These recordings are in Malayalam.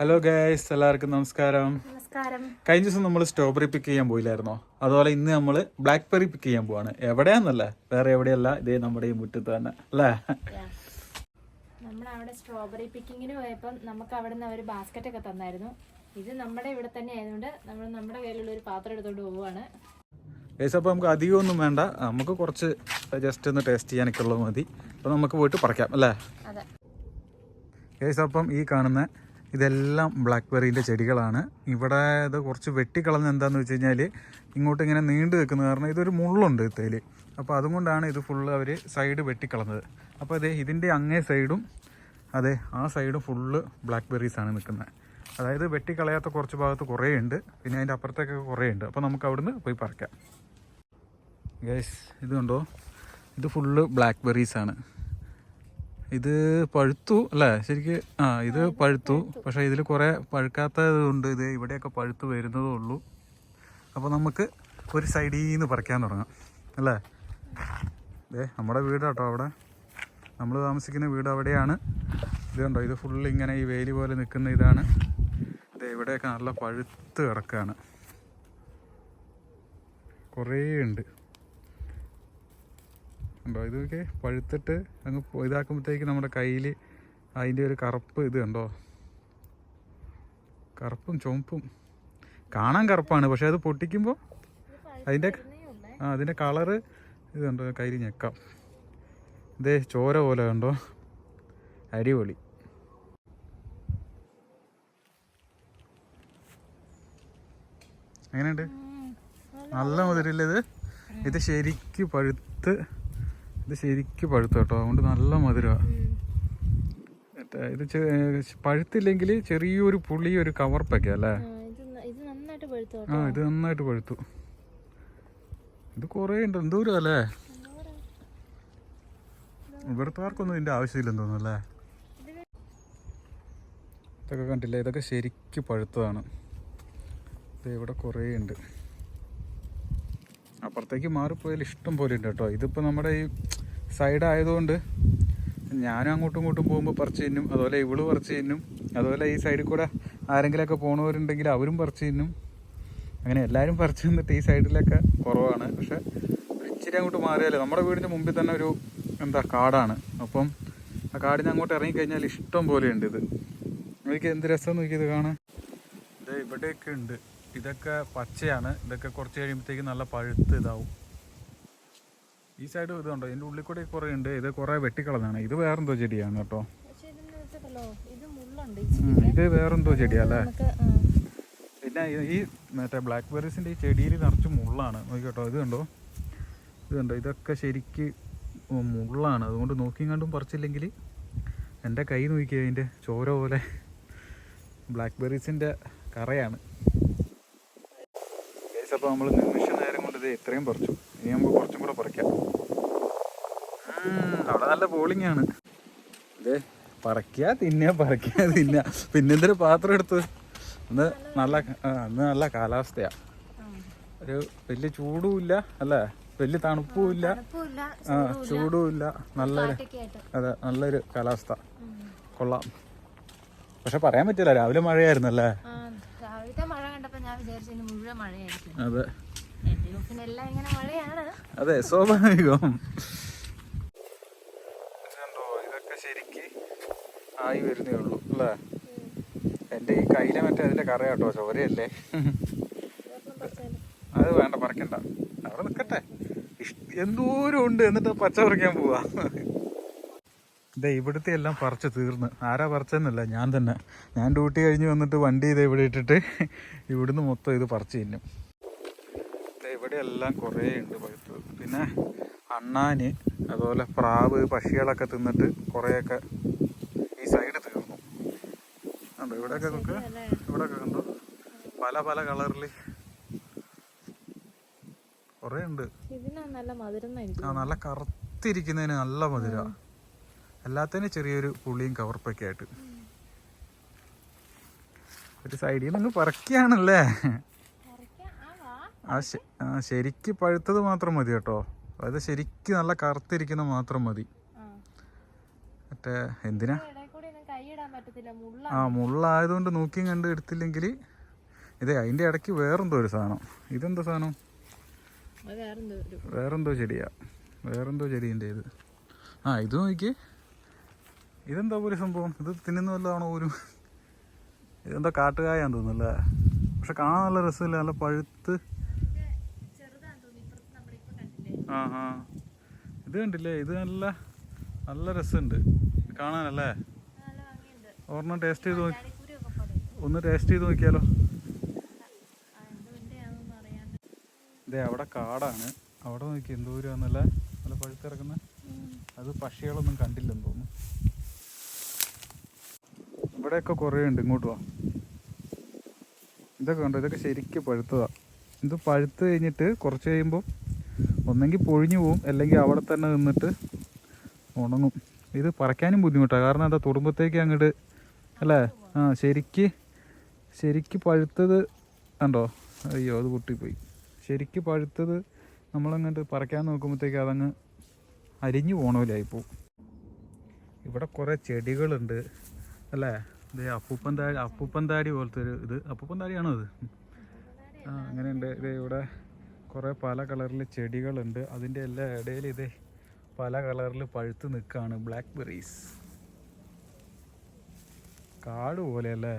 ഹലോ ഗൈസ് എല്ലാവർക്കും നമസ്കാരം. കഴിഞ്ഞ ദിവസം നമ്മൾ സ്ട്രോബെറി പിക്ക് ചെയ്യാൻ പോയില്ലായിരുന്നോ? അതുപോലെ ഇന്ന് നമ്മൾ ബ്ലാക്ക് ബെറി പിക്ക് ചെയ്യാൻ പോവാണ്. എവിടെയാന്നല്ല? വേറെ എവിടെയല്ല? ഇതേ നമ്മുടെ ഈ മുറ്റത്ത് തന്നെ. അല്ലേ? നമ്മൾ അവിടെ സ്ട്രോബെറി പിക്കിങ്ങിന് പോയപ്പോൾ നമുക്ക് അവിടെ നിന്ന് അവർ ബാസ്ക്കറ്റ് ഒക്കെ തന്നായിരുന്നു. ഇത് നമ്മുടെ ഇവിടെ തന്നെ ആയതുകൊണ്ട് നമ്മൾ നമ്മുടെ കയ്യിലുള്ള ഒരു പാത്രം എടുത്തോണ്ട് പോവുകയാണ്. ഗൈസ് അപ്പോൾ നമുക്ക് അധികമൊന്നും വേണ്ട. നമുക്ക് കുറച്ച് ജസ്റ്റ് ഒന്ന് ടേസ്റ്റ് ചെയ്യാനൊക്കെ ഉള്ളത് മതി. അപ്പോൾ നമുക്ക് പോയിട്ട് പറിക്കാം അല്ലേ? ഗൈസ് അപ്പം ഈ കാണുന്ന ഇതെല്ലാം ബ്ലാക്ക് ബെറീന്റെ ചെടികളാണ്. ഇവിടെ ഇത് കുറച്ച് വെട്ടിക്കളഞ്ഞ എന്താണെന്ന് വെച്ച് കഴിഞ്ഞാൽ ഇങ്ങോട്ട് ഇങ്ങനെ നീണ്ടു നിൽക്കുന്നത് കാരണം ഇതൊരു മുള്ളുണ്ട് ഇത്തേൽ അപ്പോൾ അതുകൊണ്ടാണ് ഇത് ഫുള്ള് അവർ സൈഡ് വെട്ടിക്കളഞ്ഞത്. അപ്പോൾ അതെ ഇതിന്റെ അങ്ങേ സൈഡും അതെ ആ സൈഡും ഫുള്ള് ആണ് നിൽക്കുന്നത്. അതായത് വെട്ടിക്കളയാത്ത കുറച്ച് ഭാഗത്ത് കുറേ ഉണ്ട് പിന്നെ അതിന്റെ അപ്പുറത്തൊക്കെ കുറേ ഉണ്ട്. അപ്പോൾ നമുക്ക് അവിടുന്ന് പോയി പറിക്കാം. ഗൈസ് ഇത് കണ്ടോ? ഇത് ഫുള്ള് ബ്ലാക്ക് ബെറീസാണ് ആണ്. ഇത് പഴുത്തു അല്ലേ? ശരിക്ക് ആ ഇത് പഴുത്തു. പക്ഷേ ഇതിൽ കുറേ പഴുക്കാത്തതുണ്ട്. ഇത് ഇവിടെയൊക്കെ പഴുത്തു വരുന്നതേ ഉള്ളൂ. അപ്പോൾ നമുക്ക് ഒരു സൈഡിൽ നിന്ന് പറിക്കാൻ തുടങ്ങാം. അല്ലേ? ദേ നമ്മുടെ വീട് കേട്ടോ അവിടെ. നമ്മൾ താമസിക്കുന്ന വീട് അവിടെയാണ്. ഇത് കണ്ടോ? ഇത് ഫുള്ള് ഇങ്ങനെ ഈ വേലി പോലെ നിൽക്കുന്ന ഇതാണ്. ഇത് ഇവിടെയൊക്കെ നല്ല പഴുത്ത് കിടക്കുകയാണ് കുറേ ഉണ്ട്. ഉണ്ടോ? ഇതൊക്കെ പഴുത്തിട്ട് അങ്ങ് ഇതാക്കുമ്പോഴത്തേക്ക് നമ്മുടെ കയ്യിൽ അതിന്റെ ഒരു കറുപ്പ് ഇത് കണ്ടോ? കറുപ്പും ചുവപ്പും. കാണാൻ കറുപ്പാണ് പക്ഷെ അത് പൊട്ടിക്കുമ്പോൾ അതിന്റെ ആ അതിന്റെ കളറ് ഇത് കണ്ടോ? കയ്യിൽ ഞെക്കാം. ഇതേ ചോര പോലെ കണ്ടോ? അടിപൊളി. എങ്ങനെയുണ്ട്? നല്ല മുതിരില്ലത് ഇത്? ഇത് ശരിക്ക് പഴുത്ത് ഇത് ശരിക്കും പഴുത്തു കേട്ടോ. അതുകൊണ്ട് നല്ല മധുരമാണ് ഇത് പഴുത്തില്ലെങ്കിൽ ചെറിയൊരു പുളി ഒരു കവർപ്പൊക്കെ അല്ലേ? ആ ഇത് നന്നായിട്ട് പഴുത്തു ഇത് കുറേ ഉണ്ട്. എന്തോരം അല്ലേ? ഇവിടുത്തെ ഇതിന്റെ ആവശ്യമില്ലെന്ന് തോന്നുന്നു അല്ലേ? ഇതൊക്കെ കണ്ടില്ലേ? ഇതൊക്കെ ശരിക്കും പഴുത്തതാണ്. ഇത് ഇവിടെ കുറേ ഉണ്ട്. അപ്പുറത്തേക്ക് മാറിപ്പോയാൽ ഇഷ്ടം പോലെ ഉണ്ട് കേട്ടോ. ഇതിപ്പോൾ നമ്മുടെ ഈ സൈഡ് ആയതുകൊണ്ട് ഞാനും അങ്ങോട്ടും ഇങ്ങോട്ടും പോകുമ്പോൾ പറിച്ച് തിന്നും. അതുപോലെ ഇവൾ പറിച്ച് തിന്നും. അതുപോലെ ഈ സൈഡിൽ കൂടെ ആരെങ്കിലുമൊക്കെ പോണവരുണ്ടെങ്കിൽ അവരും പറിച്ച് തിന്നും. അങ്ങനെ എല്ലാവരും പറിച്ച് നിന്നിട്ട് ഈ സൈഡിലൊക്കെ കുറവാണ്. പക്ഷെ ഇച്ചിരി അങ്ങോട്ട് മാറിയാലേ. നമ്മുടെ വീടിന്റെ മുമ്പിൽ തന്നെ ഒരു എന്താ കാടാണ്. അപ്പം ആ കാടിന് അങ്ങോട്ട് ഇറങ്ങിക്കഴിഞ്ഞാൽ ഇഷ്ടം പോലെ ഉണ്ട് ഇത്. എനിക്ക് എന്ത് രസം നോക്കിയത് കാണാൻ? ഇവിടെയൊക്കെ ഉണ്ട്. ഇതൊക്കെ പച്ചയാണ്. ഇതൊക്കെ കുറച്ച് കഴിയുമ്പോഴത്തേക്ക് നല്ല പഴുത്ത് ഇതാവും. ഈ സൈഡ് ഇതുണ്ടോ? ഇതിന്റെ ഉള്ളിൽ കൂടെ കുറേ ഉണ്ട്. ഇത് കുറേ വെട്ടിക്കളഞ്ഞാണ് ഇത് വേറെന്തോ ചെടിയാണ് കേട്ടോ. ഇത് വേറെന്തോ ചെടിയാ അല്ലേ? നമുക്ക് ആ, പിന്നെ ഈ- മറ്റേ ബ്ലാക്ക് ബെറീസിന്റെ ഈ ചെടിയിൽ നിറച്ച് മുള്ളാണ്. നോക്കിക്കോട്ടോ ഇത് കണ്ടോ? ഇത് കണ്ടോ? ഇതൊക്കെ ശരിക്ക് മുള്ളാണ്. അതുകൊണ്ട് നോക്കിയും കണ്ടും പറിച്ചില്ലെങ്കിൽ എന്റെ കൈ നോക്കി അതിന്റെ ചോര പോലെ. ബ്ലാക്ക് ബെറീസിന്റെ കറയാണ്. അപ്പോൾ നമ്മൾ നിമിഷ നേരം കൊണ്ട് ഇത് ഇത്രയും പറിച്ചു. ഇനി നമുക്ക് കുറച്ചും കൂടെ പറിക്കാം. അവിടെ നല്ല ബോളിംഗ് ആണ്. ഇതേ പറിക്കുക തിന്നുക പറിക്കുക തിന്നുക പിന്നെന്തൊരു പാത്രം എടുത്തു? അന്ന് നല്ല അന്ന് നല്ല കാലാവസ്ഥയാ. ഒരു വലിയ ചൂടും ഇല്ല അല്ലേ? വലിയ തണുപ്പും ഇല്ല. തണുപ്പുമില്ല ആ ചൂടും ഇല്ല. നല്ലൊരു അതെ നല്ലൊരു കാലാവസ്ഥ. കൊള്ളാം. പക്ഷെ പറയാൻ പറ്റില്ല രാവിലെ മഴയായിരുന്നു അല്ലേ ആ, രാവിലത്തെ മഴ മുഴുവൻ മഴയായിരിക്കും. അതെ. ഇങ്ങനെ മഴയാണ്. അതെ സ്വാഭാവികം. ഇതൊക്കെ ശരിക്ക് ആയി വരുന്നേ ഉള്ളൂ അല്ലേ? എന്റെ ഈ കയ്യിലെ മറ്റേ അതിന്റെ കറ കേട്ടോ ചോരയല്ലേ? അത് വേണ്ട പറക്കണ്ട അവിടെ നിൽക്കട്ടെ. എന്തോരം ഉണ്ട് എന്നിട്ട് പച്ച പറിക്കാൻ പോവാ. ഇതേ ഇവിടുത്തെ എല്ലാം പറിച്ചു തീർന്ന്. ആരാ പറിച്ചെന്നല്ല ഞാൻ തന്നെ. ഞാൻ ഡ്യൂട്ടി കഴിഞ്ഞ് വന്നിട്ട് വണ്ടി ഇത് ഇവിടെ ഇട്ടിട്ട് ഇവിടുന്ന് മൊത്തം ഇത് പറിച്ചു തിന്നും. ഇവിടെ എല്ലാം കുറേ ഉണ്ട് പഴുത്തത്. പിന്നെ അണ്ണാന് അതുപോലെ പ്രാവ് പക്ഷികളൊക്കെ തിന്നിട്ട് കുറേയൊക്കെ ഈ സൈഡ് തീർന്നു. കണ്ടോ ഇവിടെയൊക്കെ നോക്ക്. ഇവിടെയൊക്കെ കണ്ടു. പല പല കളറിൽ കുറേ ഉണ്ട്. ആ നല്ല കറുത്തിരിക്കുന്നതിന് നല്ല മധുര. എല്ലാത്തിനും ചെറിയൊരു പുളിയും കവർപ്പൊക്കെ ആയിട്ട്. ഒരു സൈഡിൽ നിന്ന് പറക്കുകയാണല്ലേ ആ ശരിക്ക് പഴുത്തത് മാത്രം മതി കേട്ടോ. അതായത് ശരിക്ക് നല്ല കറുത്തിരിക്കുന്ന മാത്രം മതി. മറ്റേ എന്തിനാ? ആ മുള്ളായതുകൊണ്ട് നോക്കിയും കണ്ട് എടുത്തില്ലെങ്കിൽ ഇതേ അതിന്റെ ഇടയ്ക്ക് വേറെന്തോ ഒരു സാധനം. ഇതെന്തോ സാധനം? വേറെന്തോ ചെടിയാ. വേറെന്തോ ചെടിന്റെ ഇത് ആ ഇത് നോക്കി ഇതെന്താ ഒരു സംഭവം? ഇത് തിന്നുന്ന ഒരു ഇതെന്താ കാട്ടുകായാന്ന് തോന്നുന്നല്ലേ പക്ഷെ കാണാൻ നല്ല രസമില്ല നല്ല പഴുത്ത്. ആ ആ. ഇത് കണ്ടില്ലേ? ഇത് നല്ല നല്ല രസമുണ്ട്. കാണാനല്ലേ? ഒരെണ്ണം ടേസ്റ്റ് ചെയ്ത് നോക്കി. ഒന്ന് ടേസ്റ്റ് ചെയ്ത് നോക്കിയാലോ? ഇതേ അവിടെ കാടാണ്. അവിടെ നോക്കി എന്തോരാന്നല്ലേ നല്ല പഴുത്തിറക്കുന്ന അത് പക്ഷികളൊന്നും കണ്ടില്ലെന്ന് തോന്നുന്നു. ഇവിടെയൊക്കെ കുറേ ഉണ്ട് ഇങ്ങോട്ട് വാ. ഇതൊക്കെ കണ്ടോ ഇതൊക്കെ ശരിക്കും പഴുത്തതാ. ഇത് പഴുത്ത് കഴിഞ്ഞിട്ട് കുറച്ച് കഴിയുമ്പോൾ ഒന്നെങ്കിൽ പൊഴിഞ്ഞു പോവും അല്ലെങ്കിൽ അവിടെ തന്നെ നിന്നിട്ട് ഉണങ്ങും. ഇത് പറിക്കാനും ബുദ്ധിമുട്ടാണ് കാരണം എന്താ തുടുമ്പത്തേക്ക് അങ്ങോട്ട് അല്ലേ? ആ ശരിക്ക് ശരിക്ക് പഴുത്തത് കണ്ടോ? അയ്യോ അത് പൊട്ടിപ്പോയി. ശരിക്ക് പഴുത്തത് നമ്മളങ്ങോട്ട് പറിക്കാൻ നോക്കുമ്പോഴത്തേക്ക് അതങ്ങ് അരിഞ്ഞു പോണ ഇവിടെ കുറേ ചെടികളുണ്ട് അല്ലേ? ഇത് അപ്പൂപ്പൻ താടി അപ്പൂപ്പൻ താടി പോലത്തെ ഒരു ഇത്. അപ്പൂപ്പൻ താടിയാണോ ഇത്? ആ അങ്ങനെയുണ്ട്. ഇത് ഇവിടെ കുറേ പല കളറിൽ ചെടികളുണ്ട്. അതിന്റെ എല്ലാ ഇടയിൽ ഇത് പല കളറിൽ പഴുത്ത് നിൽക്കുകയാണ് ബ്ലാക്ക് ബെറീസ് കാട് പോലെയല്ലേ.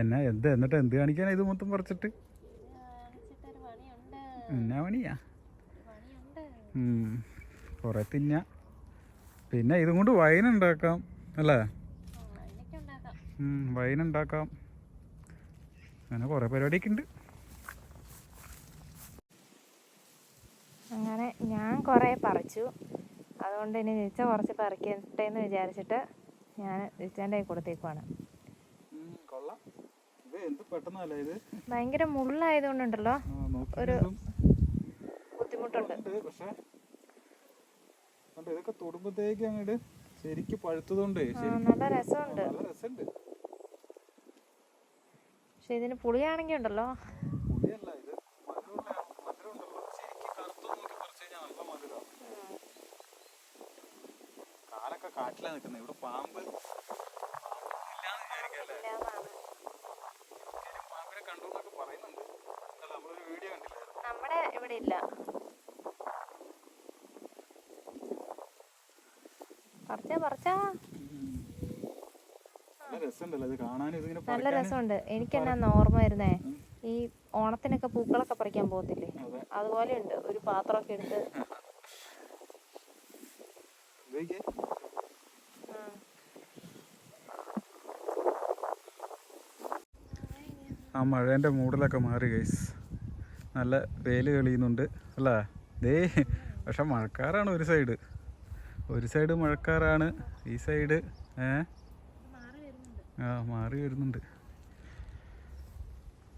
എന്നാ എന്ത് എന്നിട്ട് എന്ത് കാണിക്കാനാ ഇത് മൊത്തം പറിച്ചിട്ട്? എന്നാ പണിയാ. കുറെ തിന്ന. പിന്നെ ഇതും കൊണ്ട് വൈൻ ഉണ്ടാക്കാം അല്ലേ? വൈൻ ഉണ്ടാക്കാം. അങ്ങനെ കുറെ പരിപാടിയൊക്കെ ഉണ്ട്. അങ്ങനെ ഞാൻ കുറേ പറിച്ചു. അതുകൊണ്ട് ഇനി നിച്ച കുറച്ച് പറിക്കട്ടെ എന്ന് വിചാരിച്ചിട്ട് ഞാൻ നിച്ചേന്റെ കൈ കൊടുത്തേക്കുവാണ്. കൊള്ളാം. ഇത് എന്ത് പെട്ടെന്നല്ലേ ഇത്? ഭയങ്കര മുള്ളായതുകൊണ്ടുണ്ടല്ലോ. ഒരു ബുദ്ധിമുട്ടുണ്ട്. കണ്ടോ, ഇതൊക്കെ തൊടുമ്പത്തേക്ക് അങ്ങോട്ട് ശരിക്ക് പഴുത്തതുകൊണ്ട് നല്ല രസമുണ്ട്. നല്ല രസമുണ്ട്. പക്ഷെ ഇതിന് പുളിയാണെങ്കിൽ ഉണ്ടല്ലോ. പുളിയല്ല ഇത് മധുരമുള്ള മധുരമുണ്ടല്ലോ. ശരിക്ക് കറുത്ത് നോക്കി പറിച്ച് കഴിഞ്ഞാൽ നല്ല മധുരമാണ് കാലൊക്കെ കാട്ടിലാ നിൽക്കുന്നത് ഇവിടെ പാമ്പ് പറിച്ചാ പറിച്ചാ. നല്ല രസമുണ്ട്. എനിക്ക് എന്നാ ഓർമ്മ വരുന്നേ? ഈ ഓണത്തിനൊക്കെ പൂക്കളൊക്കെ പറിക്കാൻ പോകത്തില്ലേ? അതുപോലെ ഉണ്ട്. ഒരു പാത്രമൊക്കെ എടുത്ത്. ആ മഴേന്റെ മൂടലൊക്കെ മാറി ഗൈസ് നല്ല വെയിൽ തെളിയുന്നുണ്ട് അല്ലേ? ദേ പക്ഷെ മഴക്കാരാണ് ഒരു സൈഡ് ഒരു സൈഡ് മഴക്കാറാണ് ഈ സൈഡ് ഏ? ആ മാറി വരുന്നുണ്ട്.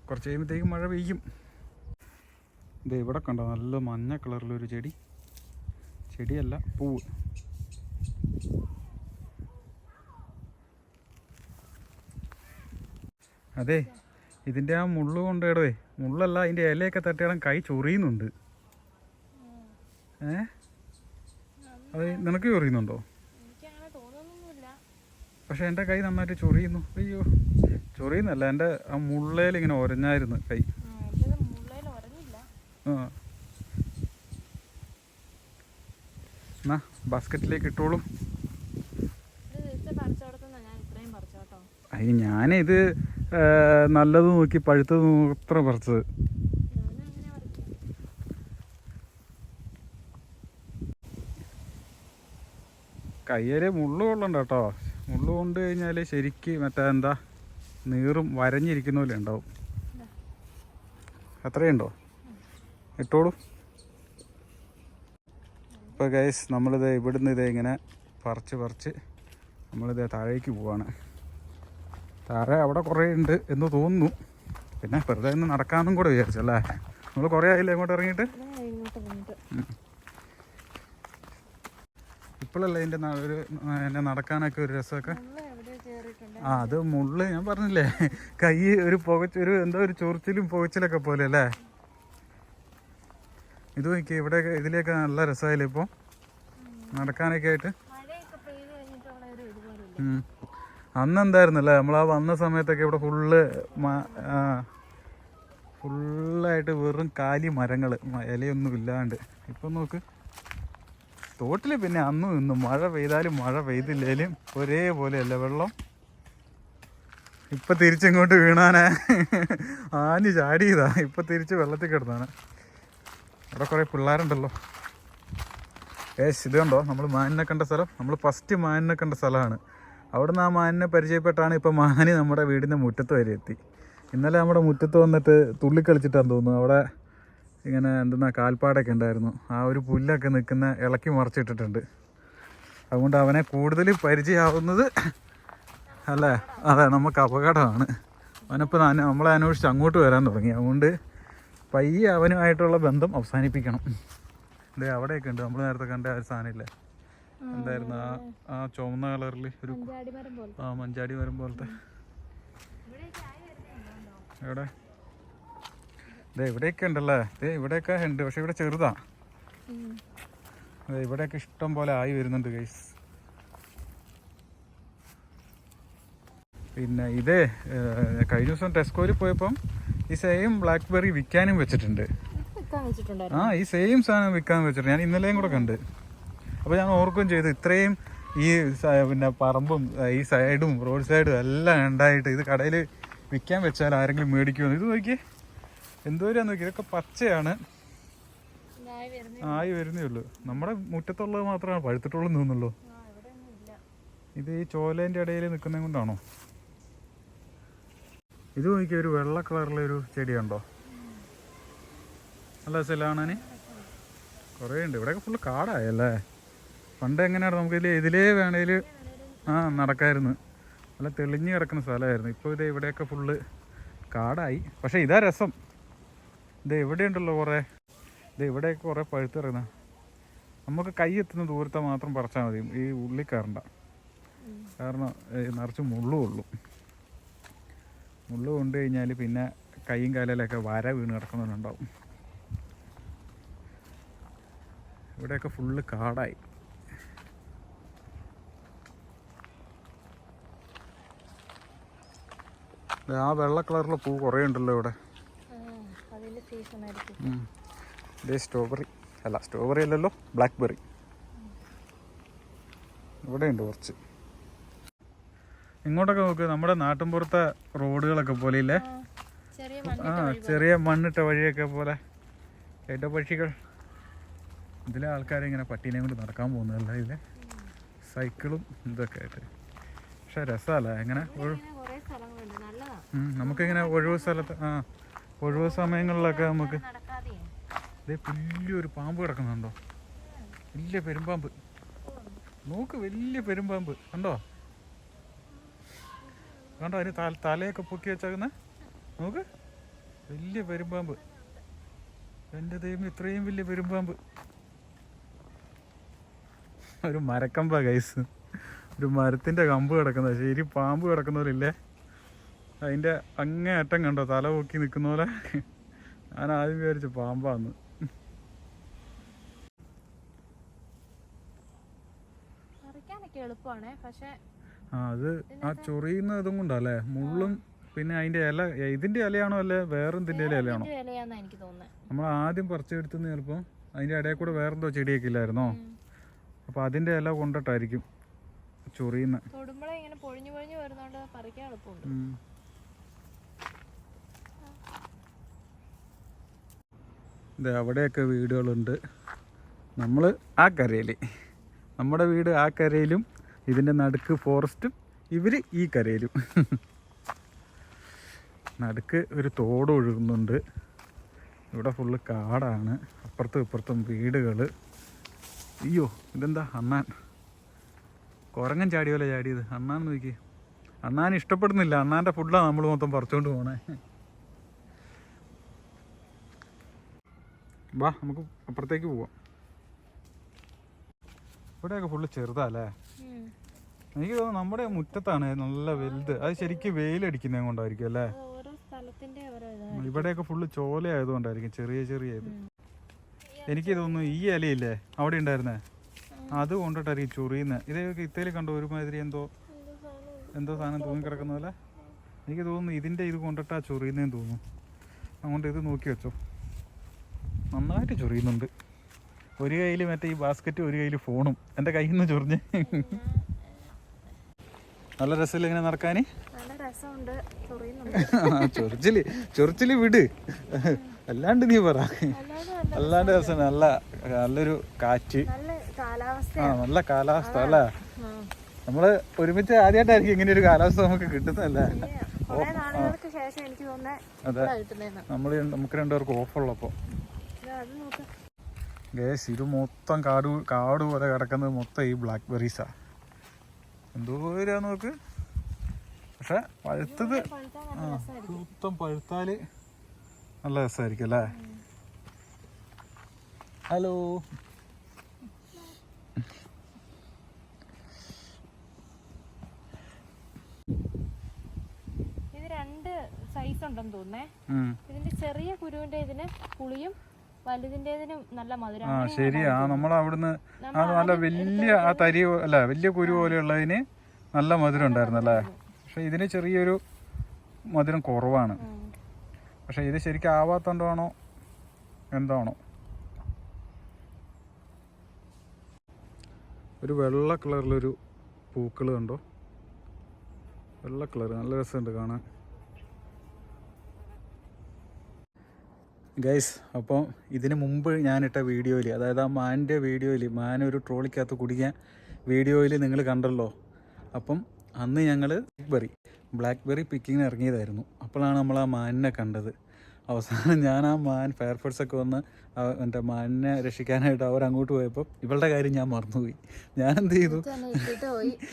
കുറച്ച് കഴിയുമ്പോഴത്തേക്കും മഴ പെയ്യും. ഇത് ഇവിടെ കണ്ടോ നല്ല മഞ്ഞ കളറിലൊരു ചെടി. ചെടിയല്ല പൂവ്. അതെ ഇതിന്റെ ആ മുള്ള് കൊണ്ടേടേ മുള്ളല്ല അതിന്റെ ഇലയൊക്കെ തട്ടിയാലും കൈ ചൊറിയുന്നുണ്ട്. ഏ? അത് നിനക്ക് ചൊറിയുന്നുണ്ടോ? പക്ഷെ എന്റെ കൈ നന്നായിട്ട് ചൊറിയുന്നു. അയ്യോ ചൊറിയുന്നല്ല എന്റെ ആ മുള്ളയിൽ ഇങ്ങനെ ഒരഞ്ഞായിരുന്നു കൈ. എന്നാ ബാസ്ക്കറ്റിലേക്ക് ഇട്ടോളൂ. അതിന് ഞാനിത് നല്ലത് നോക്കി പഴുത്തത് മാത്രം പറിച്ചത് ഞാനും അങ്ങനെ പറിക്കും കയ്യിൽ മുള്ളു കൊള്ളണ്ട കേട്ടോ മുള്ളു കൊണ്ട് കഴിഞ്ഞാൽ ശരിക്ക് മറ്റേ എന്താ നീറും വരഞ്ഞിരിക്കുന്ന പോലെ ഉണ്ടാവും. അത്രയുണ്ടോ? ഇട്ടോളൂ. ഇപ്പോൾ ഗൈസ് നമ്മളിത് ഇവിടുന്ന് ഇത് ഇങ്ങനെ പറിച്ച് പറിച്ച് നമ്മളിത് താഴേക്ക് പോവാണ്. താഴെ അവിടെ കുറേ ഉണ്ട് എന്ന് തോന്നുന്നു. പിന്നെ വെറുതെ ഒന്ന് നടക്കാമെന്നും കൂടെ വിചാരിച്ചല്ലേ? നമ്മൾ കുറേ ആയില്ലേ ഇങ്ങോട്ട് ഇറങ്ങിയിട്ട് ഇതാ ഇങ്ങോട്ട് വന്നിട്ട് ഇതിന്റെ ന- ഒരു എന്നെ നടക്കാനൊക്കെ ഒരു രസമൊക്കെ? ആ അത് മുള്ള് ഞാൻ പറഞ്ഞില്ലേ കൈ ഒരു പുകച്ച് ഒരു എന്തോ ഒരു ചൊറിച്ചിലും പുകച്ചിലൊക്കെ പോലെ അല്ലേ? ഇത് നോക്കി ഇവിടെ ഇതിലേക്ക് നല്ല രസമായില്ലേ ഇപ്പോൾ നടക്കാനൊക്കെ ആയിട്ട്. അന്ന് എന്തായിരുന്നല്ലേ നമ്മൾ ആ വന്ന സമയത്തൊക്കെ ഇവിടെ ഫുള്ള് ഫുള്ളായിട്ട് വെറും കാലി മരങ്ങൾ ഇലയൊന്നും ഇല്ലാണ്ട്. ഇപ്പം നോക്ക്. തോട്ടിൽ പിന്നെ അന്നും ഇന്നും മഴ പെയ്താലും മഴ പെയ്തില്ലേലും ഒരേപോലെയല്ല വെള്ളം. ഇപ്പം തിരിച്ചിങ്ങോട്ട് വീണാനെ. ആഞ്ഞ് ചാടിയതാ. ഇപ്പം തിരിച്ച് വെള്ളത്തിൽ കിടന്നാണ്. അവിടെ കുറേ പിള്ളേരുണ്ടല്ലോ. ഏഷ് ഇത് കണ്ടോ നമ്മൾ മാനിനെ കണ്ട സ്ഥലം? നമ്മൾ ഫസ്റ്റ് മാനിനെ കണ്ട സ്ഥലമാണ്. അവിടുന്ന് ആ മാനിനെ പരിചയപ്പെട്ടാണ് ഇപ്പോൾ മാനി നമ്മുടെ വീടിന്റെ മുറ്റത്ത് വരെ എത്തി. ഇന്നലെ നമ്മുടെ മുറ്റത്ത് വന്നിട്ട് തുള്ളി കളിച്ചിട്ടാന്ന് തോന്നുന്നു. അവിടെ ഇങ്ങനെ എന്തെന്നാ കാൽപ്പാടൊക്കെ ഉണ്ടായിരുന്നു. ആ ഒരു പുല്ലൊക്കെ നിൽക്കുന്ന ഇളക്കി മറിച്ചിട്ടിട്ടുണ്ട്. അതുകൊണ്ട് അവനെ കൂടുതൽ പരിചയമാവുന്നത് അല്ലേ? അതെ നമുക്ക് അപകടമാണ്. അവനിപ്പോൾ ഞാൻ- നമ്മളെ അന്വേഷിച്ച് അങ്ങോട്ട് വരാൻ തുടങ്ങി. അതുകൊണ്ട് പയ്യെ അവനുമായിട്ടുള്ള ബന്ധം അവസാനിപ്പിക്കണം. ദേ അവിടെയൊക്കെ ഉണ്ട്. നമ്മൾ നേരത്തെ കണ്ട ആ ഒരു സാധനമില്ലേ? എന്തായിരുന്നു? ആ ആ ചുവന്ന കളറിൽ ഒരു ആ മഞ്ചാടി മരം പോലത്തെ. എവിടെ? ദേ ഇവിടെയൊക്കെ ഉണ്ടല്ലേ? ദേ ഇവിടെയൊക്കെ ഉണ്ട് പക്ഷെ ഇവിടെ ചെറുതാ. അതെ ഇവിടെയൊക്കെ ഇഷ്ടം പോലെ ആയി വരുന്നുണ്ട് ഗൈസ് പിന്നെ ഇത് കഴിഞ്ഞ ദിവസം ടെസ്കോയിൽ പോയപ്പം ഈ സെയിം ബ്ലാക്ക് ബെറി വിൽക്കാനും വെച്ചിട്ടുണ്ട്. ആ ഈ സെയിം സാധനം വിൽക്കാൻ വെച്ചിട്ടുണ്ട്. ഞാൻ ഇന്നലെയും കൂടെ കണ്ട്. അപ്പോൾ ഞാൻ ഓർക്കുകയും ചെയ്തു ഇത്രയും ഈ പിന്നെ പറമ്പും ഈ സൈഡും റോഡ് സൈഡും എല്ലാം ഉണ്ടായിട്ട് ഇത് കടയിൽ വിൽക്കാൻ വെച്ചാൽ ആരെങ്കിലും മേടിക്കുമെന്ന് ഇത് നോക്കിയേ. എന്തോരാന്ന് നോക്കി ഇതൊക്കെ പച്ചയാണ്. ആയി വരുന്നേ ഉള്ളൂ. നമ്മുടെ മുറ്റത്തുള്ളത് മാത്രമാണ് പഴുത്തിട്ടുള്ളൂ തോന്നുള്ളൂ ഇത് ഈ ചോലേന്റെ ഇടയിൽ നിൽക്കുന്നത് കൊണ്ടാണോ? ഇത് നോക്കിയ ഒരു വെള്ള കളറിലെ ഒരു ചെടിയുണ്ടോ? നല്ല സെലാണാന് കുറേ ഉണ്ട്. ഇവിടെയൊക്കെ ഫുള്ള് കാടായല്ലേ? പണ്ട് എങ്ങനെയാണ് നമുക്ക് ഇതിൽ ഇതിലേ വേണേൽ ആ നടക്കായിരുന്നു. നല്ല തെളിഞ്ഞു കിടക്കുന്ന സ്ഥലമായിരുന്നു. ഇപ്പോൾ ഇത് ഇവിടെയൊക്കെ ഫുള്ള് കാടായി. പക്ഷേ ഇതാ രസം. ഇത് എവിടെയുണ്ടല്ലോ കുറേ. ഇത് ഇവിടെയൊക്കെ കുറേ പഴുത്തിറങ്ങുന്ന നമുക്ക് കൈ എത്തുന്ന ദൂരത്തെ മാത്രം പറിച്ചാൽ മതി. ഈ ഉള്ളി കയറണ്ട. കാരണം നിറച്ച് മുള്ളും ഉള്ളു മുള്ളു കൊണ്ട് കഴിഞ്ഞാൽ പിന്നെ കൈയും കാലിലൊക്കെ വര വീണ് കിടക്കുന്നവരുണ്ടാവും. ഇവിടെയൊക്കെ ഫുള്ള് കാടായി. ആ വെള്ള കളറിലെ പൂ കുറേ ഉണ്ടല്ലോ ഇവിടെ ആ, അതിന്റെ സീസൺ ആയിരിക്കും ഉം. ഇതേ സ്ട്രോബെറി അല്ല സ്ട്രോബെറി അല്ലല്ലോ ബ്ലാക്ക് ബെറി ഇവിടെ ഉണ്ട് കുറച്ച്. ഇങ്ങോട്ടൊക്കെ നോക്ക് നമ്മുടെ നാട്ടിൻപുറത്തെ റോഡുകളൊക്കെ പോലെ ഇല്ലേ? ആ, ചെറിയ മണ്ണിട്ട വഴിയൊക്കെ പോലെ. ഇടപക്ഷികൾ ഇതിലെ ആൾക്കാരെ ഇങ്ങനെ പട്ടീനെ കൊണ്ട് നടക്കാൻ പോകുന്നതല്ല ഇതിലെ? സൈക്കിളും ഇതൊക്കെ ആയിട്ട്. പക്ഷെ രസമല്ല എങ്ങനെ? നമുക്കിങ്ങനെ ഒഴിവ് സ്ഥലത്ത് ആ. ഒഴിവ് സമയങ്ങളിലൊക്കെ നമുക്ക് അതെ ഇതേ വലിയൊരു പാമ്പ് കിടക്കുന്നുണ്ടോ? വലിയ പെരുമ്പാമ്പ്. നോക്ക് വലിയ പെരുമ്പാമ്പ്. കണ്ടോ? കണ്ടോ? അതിന് തല തലയൊക്കെ പൊക്കി വെച്ചേക്കുന്ന. നോക്ക്. വലിയ പെരുമ്പാമ്പ്. എന്റെ ദൈവം ഇത്രയും വലിയ പെരുമ്പാമ്പ്. ഒരു മരക്കമ്പ ഗൈസ് ഒരു മരത്തിന്റെ കമ്പ് കിടക്കുന്ന. ശരി പാമ്പ് കിടക്കുന്നവരില്ലേ അതിന്റെ അങ്ങേ അറ്റം കണ്ടോ തല പൊക്കി നിൽക്കുന്ന പോലെ. ഞാൻ ആദ്യം വിചാരിച്ചു പാമ്പാന്ന്. ആ അത് ആ ചൊറിയുന്ന ഇതും കൊണ്ടല്ലേ മുള്ളും പിന്നെ അതിന്റെ ഇല ഇതിന്റെ ഇലയാണോ അല്ലെ? വേറെ എന്തിന്റെ ഇലയാണോ നമ്മൾ ആദ്യം പറിച്ചെടുത്തുന്ന ചിലപ്പോ അതിന്റെ ഇടയിൽ കൂടെ വേറെന്തോ ചെടിയൊക്കെ ഇല്ലായിരുന്നോ? അപ്പൊ അതിന്റെ ഇല കൊണ്ടിട്ടായിരിക്കും ചൊറിയുന്ന. തൊടുമ്പോഴേ ഇങ്ങനെ പൊഴിഞ്ഞു പൊഴിഞ്ഞു വരുന്നോണ്ട് പറിക്കാൻ എളുപ്പമുണ്ട്. ദേ അവിടെയൊക്കെ വീടുകളുണ്ട്. നമ്മൾ ആ കരയിൽ നമ്മുടെ വീട് ആ കരയിലും ഇതിന്റെ നടുക്ക് ഫോറസ്റ്റും ഇവർ ഈ കരയിലും. നടുക്ക് ഒരു തോട് ഒഴുകുന്നുണ്ട്. ഇവിടെ ഫുള്ള് കാടാണ്. അപ്പുറത്തും ഇപ്പുറത്തും വീടുകൾ അയ്യോ ഇതെന്താ അണ്ണാൻ? കുരങ്ങൻ ചാടിയോലെ ചാടിയത്. അണ്ണാൻ നോക്കി അണ്ണാൻ ഇഷ്ടപ്പെടുന്നില്ല. അണ്ണാന്റെ ഫുഡാണ് നമ്മൾ മൊത്തം പറിച്ചുകൊണ്ട് പോണേ. വാ നമുക്ക് അപ്പുറത്തേക്ക് പോവാം. ഇവിടെയൊക്കെ ഫുള്ള് ചെറുതല്ലേ? അല്ലേ എനിക്ക് തോന്നുന്നു നമ്മുടെ മുറ്റത്താണ് നല്ല വലുത്. അത് ശരിക്കും വെയിലടിക്കുന്നത് കൊണ്ടായിരിക്കും അല്ലേ ഇവിടെയൊക്കെ ഫുള്ള് ചോല ആയതുകൊണ്ടായിരിക്കും ചെറിയ ചെറിയ ഇത്. എനിക്ക് തോന്നുന്നു ഈ ഇലയില്ലേ അവിടെ ഉണ്ടായിരുന്നേ? അത് കൊണ്ടിട്ടായിരിക്കും ചൊറിയുന്നത് ഇത് ഇത്തേൽ കണ്ടോ ഒരുമാതിരി എന്തോ എന്തോ സാധനം തൂങ്ങി കിടക്കുന്നതല്ലേ പോലെ എനിക്ക് തോന്നുന്നു ഇതിന്റെ ഇത് കൊണ്ടിട്ടാ ചൊറിയുന്നതെന്ന് തോന്നുന്നു. അതുകൊണ്ട് ഇത് നോക്കി വെച്ചോ. നന്നായിട്ട് ചൊറിയുന്നുണ്ട്. ഒരു കയ്യിൽ മറ്റേ ഈ ബാസ്ക്കറ്റ് ഒരു കയ്യിൽ ഫോണും എന്റെ കയ്യിൽ നിന്ന് ചൊറിഞ്ഞ്. നല്ല രസമില്ല ഇങ്ങനെ നടക്കാൻ ചൊറിച്ചിൽ. ചൊറിച്ചിൽ വിട്. അല്ലാണ്ട് നീ പറ. അല്ലാണ്ട് രസം നല്ല നല്ലൊരു കാറ്റ്. നല്ല കാലാവസ്ഥ. ആ നല്ല കാലാവസ്ഥ അല്ല? നമ്മൾ ഒരുമിച്ച് ആദ്യമായിട്ടായിരിക്കും ഇങ്ങനെ ഒരു കാലാവസ്ഥ നമുക്ക് കിട്ടുന്നതല്ലേ? തോന്നുന്നത് അതെ. നമ്മൾ നമ്മൾ നമുക്ക് രണ്ടുപേർക്ക് ഓഫ് ഇതാ, അത് നോക്ക് ഗേസ് ഇത് മൊത്തം കാട് കാട് പോലെ കിടക്കുന്നത് മൊത്തം ഈ ബ്ലാക്ക് ബെറീസാ എന്തോരാ നോക്ക്. പക്ഷെ പഴുത്തത് മൊത്തം പഴുത്താൽ നല്ല രസമായിരിക്കും അല്ലേ? ഹലോ. ഇത് രണ്ട് സൈസ് ഉണ്ടെന്ന് തോന്നുന്നേ. ഇതിന്റെ ചെറിയ കുരുവിന്റെ ഇതിന് പുളിയും വലുതിന്റേതിനും നല്ല മധുരം ആ ശരിയാ. നമ്മൾ അവിടുന്ന് ആ നല്ല വലിയ ആ തരി അല്ല വലിയ കുരു പോലെയുള്ളതിന് നല്ല മധുരം ഉണ്ടായിരുന്നു. അല്ലേ പക്ഷെ ഇതിന് ചെറിയൊരു മധുരം കുറവാണ്. പക്ഷെ ഇത് ശരിക്കും ആവാത്തോണ്ടാണോ? എന്താണോ? ഒരു വെള്ള കളറിലൊരു പൂക്കൾ കണ്ടോ? വെള്ള കളർ നല്ല രസമുണ്ട് കാണാൻ. ഗൈസ് അപ്പോൾ ഇതിന് മുമ്പ് ഞാനിട്ട വീഡിയോയിൽ അതായത് ആ മാന്റെ വീഡിയോയിൽ മാൻ ഒരു ട്രോളിക്കകത്ത് കുടിക്കാൻ വീഡിയോയിൽ നിങ്ങൾ കണ്ടല്ലോ. അപ്പം അന്ന് ഞങ്ങൾ ബ്ലാക്ക്ബെറി ബ്ലാക്ക്ബെറി പിക്കിങ്ങിന് ഇറങ്ങിയതായിരുന്നു. അപ്പോഴാണ് നമ്മൾ ആ മാനിനെ കണ്ടത്. അവസാനം ഞാൻ ആ മാൻ ഫയർഫോഴ്സ് ഒക്കെ വന്ന് എന്റെ മാനിനെ രക്ഷിക്കാനായിട്ട് അവർ അങ്ങോട്ട് പോയപ്പോൾ ഇവളുടെ കാര്യം ഞാൻ മറന്നുപോയി. ഞാൻ എന്ത് ചെയ്തു?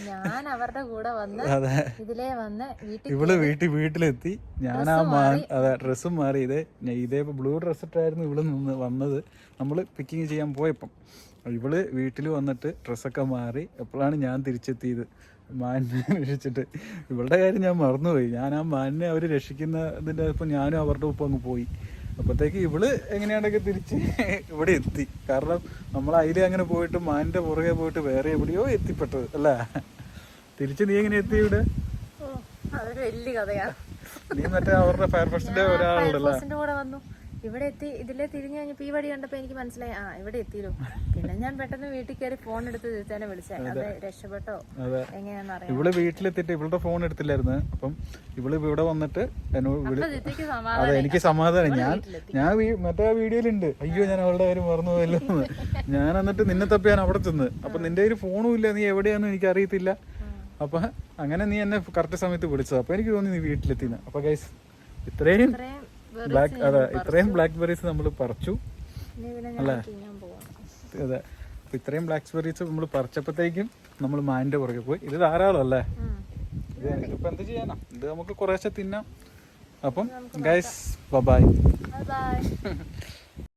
ഞാൻ അവരുടെ കൂടെ വന്ന് അതെ. ഇതിലേ വന്ന് വീട്ടിൽ ഇവൾ വീട്ടിൽ വീട്ടിലെത്തി. ഞാൻ ആ മാൻ അതെ ഡ്രസ്സും മാറി. ഇതേ ഇതേ ബ്ലൂ ഡ്രസ് ഇട്ടായിരുന്നു ഇവൾ നിന്ന് വന്നത്. നമ്മൾ പിക്കിങ് ചെയ്യാൻ പോയപ്പം. ഇവൾ വീട്ടിൽ വന്നിട്ട് ഡ്രസ്സൊക്കെ മാറി എപ്പോഴാണ് ഞാൻ തിരിച്ചെത്തിയത്? മാനിനെ രക്ഷിച്ചിട്ട്. ഇവളുടെ കാര്യം ഞാൻ മറന്നുപോയി. ഞാൻ ആ മാനിനെ അവർ രക്ഷിക്കുന്ന ഇതിന്റെ ഇപ്പം ഞാനും അവരുടെ ഒപ്പം അങ്ങ് പോയി. അപ്പോഴത്തേക്ക് ഇവൾ എങ്ങനെയാണ്ടൊക്കെ തിരിച്ച് ഇവിടെ എത്തി. കാരണം നമ്മൾ അതിൽ അങ്ങനെ പോയിട്ട് മാനിന്റെ പുറകെ പോയിട്ട് വേറെ എവിടെയോ എത്തിപ്പെട്ടത് അല്ലേ? തിരിച്ച് നീ എങ്ങനെ എത്തി ഇവിടെ? നീ മറ്റേ അവരുടെ ഫയർഫോഴ്സിന്റെ ഒരാളുണ്ടല്ലേ. ഇവിടെ എത്തി ഇതിലെ തിരിഞ്ഞു കഴിഞ്ഞപ്പോ ഈ വഴി കണ്ടപ്പോ എനിക്ക് മനസ്സിലായി. ആ ഇവിടെ എത്തിയല്ലോ. പിന്നെ ഞാൻ പെട്ടെന്ന് വീട്ടിൽ കയറി ഫോൺ എടുത്ത് തീർച്ചയായും വിളിച്ചേ. അത്. രക്ഷപ്പെട്ടോ? അതെ. എങ്ങനെയാന്ന് അറിയാം ഇവൾ വീട്ടിലെത്തിയിട്ട് ഇവളുടെ ഫോൺ എടുത്തില്ലായിരുന്നു. അപ്പം ഇവൾ ഇവിടെ വന്നിട്ട് അതെ എനിക്ക് സമാധാനം. ഞാൻ ഞാൻ മറ്റേ വീഡിയോയിൽ വീഡിയോയിലുണ്ട്. അയ്യോ ഞാൻ അവളുടെ കാര്യം മറന്നു പോയല്ലോ ഞാൻ എന്നിട്ട് നിന്നെ തപ്പി ഞാൻ അവിടെ ചെന്ന്. അപ്പൊ നിന്റെ കയ്യിൽ ഫോണും ഇല്ല. നീ എവിടെയാന്ന് എനിക്ക് അറിയത്തില്ല അപ്പൊ അങ്ങനെ നീ എന്നെ കറക്റ്റ് സമയത്ത് വിളിച്ചത്. അപ്പൊ എനിക്ക് തോന്നി നീ വീട്ടിലെത്തിന്ന്. അപ്പൊ ഗൈസ് ഇത്രയും ബ്ലാക്ക് അതെ ഇത്രയും ബ്ലാക്ക് ബെറീസ് നമ്മൾ പറിച്ചു. തിന്നാൻ അതെ. അപ്പൊ ഇത്രയും ബ്ലാക്ക് ബെറീസ് നമ്മൾ പറിച്ചപ്പോഴത്തേക്കും നമ്മൾ മാനിന്റെ പുറകെ പോയി. ഇത് ധാരാളം അല്ലേ. ഇത് ഇതിപ്പോ എന്ത് ചെയ്യാനാ? ഇത് നമുക്ക് കുറേശ്ശെ തിന്നാം. അപ്പം ഗൈസ് ബൈ ബൈ